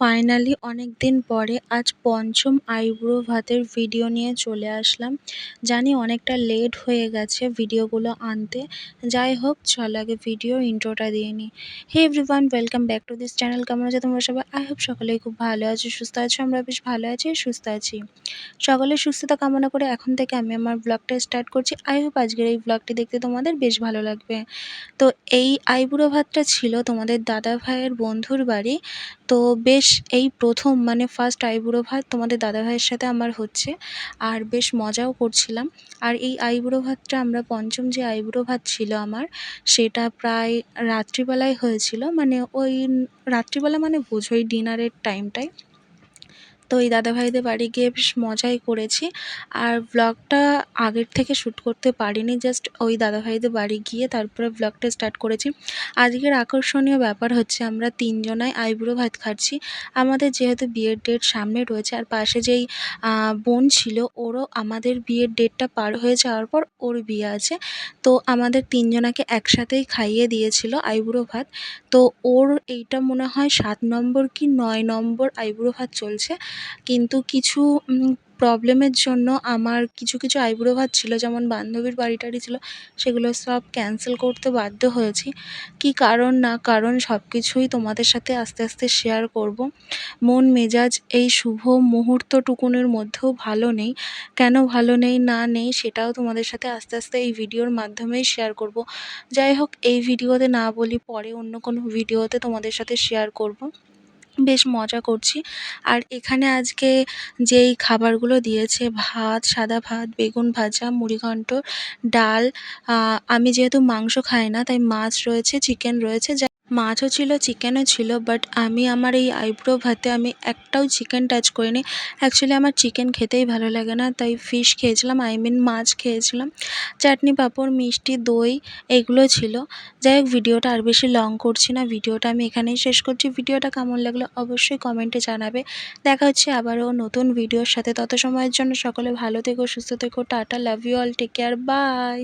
Finally অনেক দিন পরে আজ পঞ্চম আইব্রো ভাতের ভিডিও নিয়ে চলে আসলাম। জানি অনেকটা লেট হয়ে গেছে ভিডিওগুলো আনতে। যাই হোক, চল আগে ভিডিও ইন্ট্রোটা দিয়ে নিই hey everyone welcome back to this channel কেমন আছে তোমরা সবাই? আই হোপ সকলেই খুব ভালো আছো, সুস্থ আছো। আমরা বেশ ভালো আছি, সুস্থ আছি। সকলের সুস্থতা কামনা করে এখন থেকে আমি আমার ব্লগটা স্টার্ট করছি। আই হোপ আজকের এই ব্লগটি দেখতে তোমাদের বেশ ভালো লাগবে। তো এই আইবুড়ো ভাতটা ছিল তোমাদের দাদা ভাইয়ের বন্ধুর বাড়ি। তো বেশ এই প্রথম মানে ফার্স্ট আইবুড়ো ভাত তোমাদের দাদাভাইয়ের সাথে আমার হচ্ছে। আর বেশ মজাও করছিলাম। আর এই আইবুড়ো ভাতটা আমরা, পঞ্চম যে আইবুড়ো ভাত ছিল আমার, সেটা প্রায় রাত্রিবেলায় হয়েছিল। মানে ওই রাত্রিবেলা মানে বোঝোই, ডিনারের টাইমটায় তো এই দাদাভাইদের বাড়ি গিয়ে বেশ মজাই করেছি। আর ব্লগটা আগের থেকে শ্যুট করতে পারিনি জাস্ট ওই দাদাভাইদের বাড়ি গিয়ে তারপরে ব্লগটা স্টার্ট করেছি। আজকের আকর্ষণীয় ব্যাপার হচ্ছে আমরা তিনজনাই আইবুড়ো ভাত খাচ্ছি। আমাদের যেহেতু বিয়ের ডেট সামনে রয়েছে, আর পাশে যেই বোন ছিল, ওরও আমাদের বিয়ের ডেটটা পার হয়ে যাওয়ার পর ওর বিয়ে আছে। তো আমাদের তিনজনাকে একসাথেই খাইয়ে দিয়েছিল আইবুড়ো ভাত। তো ওর এইটা মনে হয় সাত নম্বর কি নয় নম্বর আইবুড়ো ভাত চলছে। কিন্তু কিছু প্রবলেমের জন্য আমার কিছু কিছু আইবুড়ো ভাত ছিল, যেমন বান্ধবীর বাড়ি টাড়ি ছিল, সেগুলো সব ক্যান্সেল করতে বাধ্য হয়েছি। কী কারণ না কারণ সব কিছুই তোমাদের সাথে আস্তে আস্তে শেয়ার করব। মন, মেজাজ এই শুভ মুহূর্তটুকুনের মধ্যেও ভালো নেই। কেন ভালো নেই, না নেই, সেটাও তোমাদের সাথে আস্তে আস্তে এই ভিডিওর মাধ্যমেই শেয়ার করব। যাই হোক, এই ভিডিওতে না বলি, পরে অন্য কোনো ভিডিওতে তোমাদের সাথে শেয়ার করব। বেশ মজা করছি। আর এখানে আজকে যেই খাবারগুলো দিয়েছে, ভাত, সাদা ভাত, বেগুন ভাজা মুড়িঘণ্ট ডাল আমি যেহেতু মাংস খাই না, তাই মাছ রয়েছে, চিকেন রয়েছে, যা মাছও ছিল চিকেনও ছিল বাট আমি আমার এই আইব্রো ভাতে আমি একটাও চিকেন টাচ করিনি। অ্যাকচুয়ালি আমার চিকেন খেতেই ভালো লাগে না, তাই ফিশ খেয়েছিলাম আই মিন মাছ খেয়েছিলাম। চাটনি, পাঁপড়, মিষ্টি, দই, এগুলো ছিল। যাই হোক, ভিডিওটা আর বেশি লং করছি না, ভিডিওটা আমি এখানেই শেষ করছি। ভিডিওটা কেমন লাগল অবশ্যই কমেন্টে জানাবে। দেখা হচ্ছে আবারও নতুন ভিডিওর সাথে। তত সময়ের জন্য সকলে ভালো থেকো, সুস্থ থেকো, tata love you all take care bye